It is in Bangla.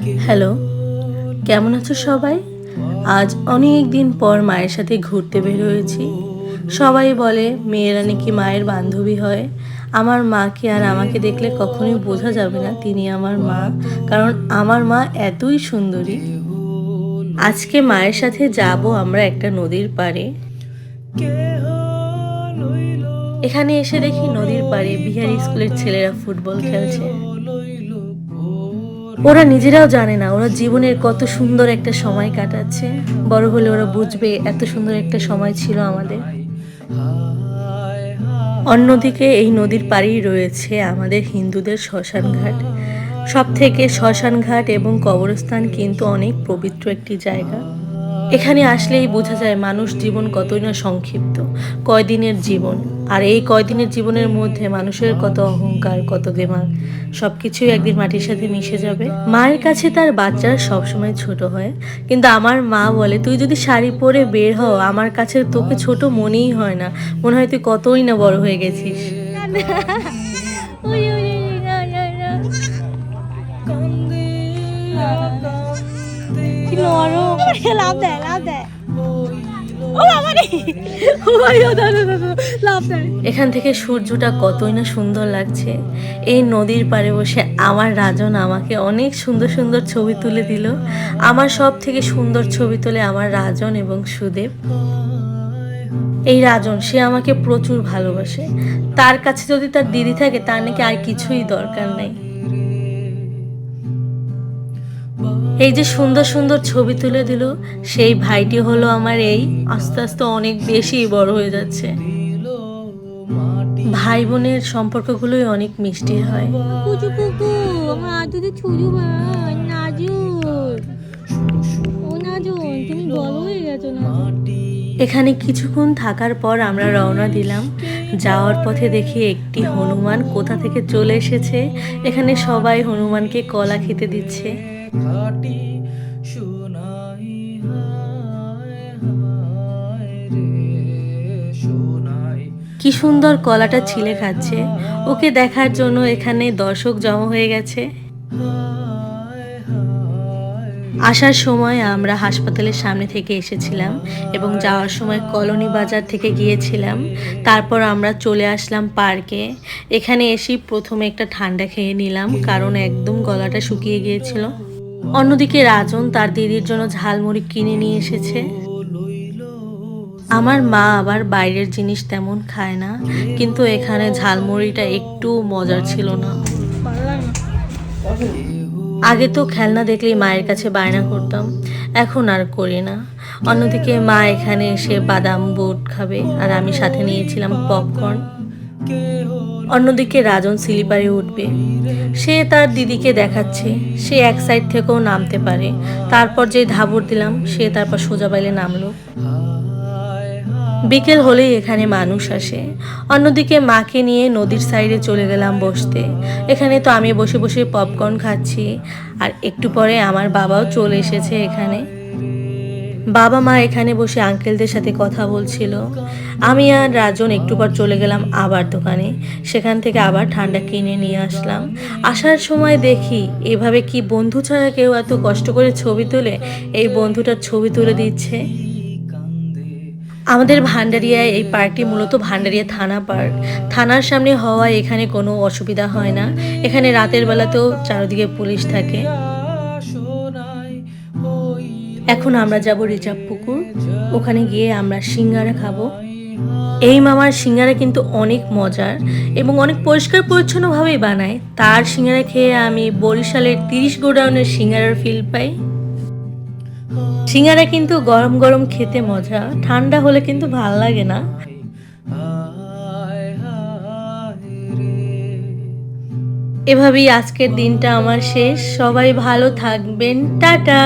হ্যালো, কেমন আছো সবাই? আজ অনেক দিন পর মায়ের সাথে ঘুরতে বের হয়েছি। সবাই বলে, মেয়েরা নাকি মায়ের বান্ধবী হয়? আমার মাকে আর আমাকে দেখলে কখনোই বোঝা যাবে না তিনি আমার মা, কারণ আমার মা এতই সুন্দরী। আজকে মায়ের সাথে যাব আমরা একটা নদীর পাড়ে। এখানে এসে দেখি নদীর পাড়ে বিহারি স্কুলের ছেলেরা ফুটবল খেলছে। ওরা নিজেরাও জানে না, ওরা জীবনের কত সুন্দর একটা সময় কাটাচ্ছে। বড় হলে ওরা বুঝবে এত সুন্দর একটা সময় ছিল আমাদের। অন্যদিকে এই নদীর পাড়েই রয়েছে আমাদের হিন্দুদের শ্মশান ঘাট সব থেকে শ্মশান ঘাট এবং কবরস্থান কিন্তু অনেক পবিত্র একটি জায়গা। এখানে আসলেই বোঝা যায় মানুষ জীবন কতই না সংক্ষিপ্ত, কয়দিনের জীবন। আর এই কয়দিনের জীবনের মধ্যে মানুষের কত অহংকার কত দেমাগ সব কিছুই একদিন মাটির সাথে মিশে যাবে। মায়ের কাছে তার বাচ্চারা সবসময় ছোট হয় কিন্তু আমার মা বলে তুই যদি শাড়ি পরে বের হও আমার কাছে তোকে ছোট মনেই হয় না। মনে হয় তুই কতই না বড় হয়ে গেছিস। কি নরম। লাভ দেয় লাভ দেয়। এখান থেকে সূর্যটা কতই না সুন্দর লাগছে। এই নদীর পাড়ে বসে আমার রাজন আমাকে অনেক সুন্দর সুন্দর ছবি তুলে দিল। আমার সব থেকে সুন্দর ছবি তোলে আমার রাজন এবং সুদেব। এই রাজন, সে আমাকে প্রচুর ভালোবাসে। তার কাছে যদি তার দিদি থাকে, তার নাকি আর কিছুই দরকার নাই। এই যে সুন্দর সুন্দর ছবি তুলে দিল সেই ভাইটি হলো আমার এই আস্তে আস্তে অনেক বেশি বড় হয়ে যাচ্ছে। ভাই বোনের সম্পর্কগুলোই অনেক মিষ্টি হয়। এখানে কিছুক্ষণ থাকার পর আমরা রওনা দিলাম। যাওয়ার পথে দেখি একটি হনুমান কোথা থেকে চলে এসেছে। এখানে সবাই হনুমানকে কলা খেতে দিচ্ছে। খাটি কি সুন্দর কলাটা ছিলে খাচ্ছে। ওকে দেখার জন্য এখানে দর্শক জমা হয়ে গেছে। আসার সময় আমরা হাসপাতালের সামনে থেকে এসেছিলাম এবং যাওয়ার সময় কলোনি বাজার থেকে গিয়েছিলাম। তারপর আমরা চলে আসলাম পার্কে। এখানে এসে প্রথমে একটা ঠান্ডা খেয়ে নিলাম, কারণ একদম গলাটা শুকিয়ে গিয়েছিল। অন্যদিকে রাজন তার দিদির জন্য ঝালমুড়ি কিনে নিয়ে এসেছে। আমার মা আবার বাইরের জিনিস তেমন খায় না, কিন্তু এখানে ঝালমুড়িটা একটু মজার ছিল না। আগে তো খেলনা দেখলেই মায়ের কাছে বায়না করতাম, এখন আর করি না। অন্যদিকে মা এখানে এসে বাদাম, বুট খাবে, আর আমি সাথে নিয়েছিলাম পপকর্ন। অন্যদিকে রাজন স্লিপারে উঠবে। সে তার দিদিকে দেখাচ্ছে। সে এক সাইড থেকেও নামতে পারে। তারপর যে ধাবর দিলাম, সে তারপর সোজা বাইলে নামলো। বিকেল হলেই এখানে মানুষ আসে। অন্যদিকে মাকে নিয়ে নদীর সাইডে চলে গেলাম বসতে। এখানে তো আমি বসে বসে পপকর্ন খাচ্ছি। আর একটু পরে আমার বাবাও চলে এসেছে এখানে। বাবা মা এখানে বসে আঙ্কেলদের সাথে কথা বলছিল। আমি আর রাজন একটু পর চলে গেলাম আবার দোকানে। সেখান থেকে আবার ঠান্ডা কিনে নিয়ে আসলাম। আসার সময় দেখি এভাবে কি বন্ধু ছাড়া কেউ এত কষ্ট করে ছবি তোলে? এই বন্ধুটার ছবি তুলে দিচ্ছে। আমাদের ভান্ডারিয়ায় এই পার্কটি মূলত ভান্ডারিয়া থানা পার্ক। থানার সামনে হওয়ায় এখানে কোনো অসুবিধা হয় না। এখানে রাতের বেলাতেও চারিদিকে পুলিশ থাকে। এখন আমরা যাব রিজার্ভ পুকুর। ওখানে গিয়ে আমরা সিঙ্গারা খাব। এই মামার সিঙ্গারা কিন্তু অনেক মজার এবং অনেক পরিষ্কার পরিচ্ছন্নভাবেই বানায়। তার সিঙ্গারা খেয়ে আমি বরিশালের তিরিশ গোডাউনের সিঙ্গারার ফিল পাই। সিঙ্গারা কিন্তু গরম গরম খেতে মজা, ঠান্ডা হলে কিন্তু ভালো লাগে না। এভাবেই আজকের দিনটা আমার শেষ। সবাই ভালো থাকবেন। টাটা!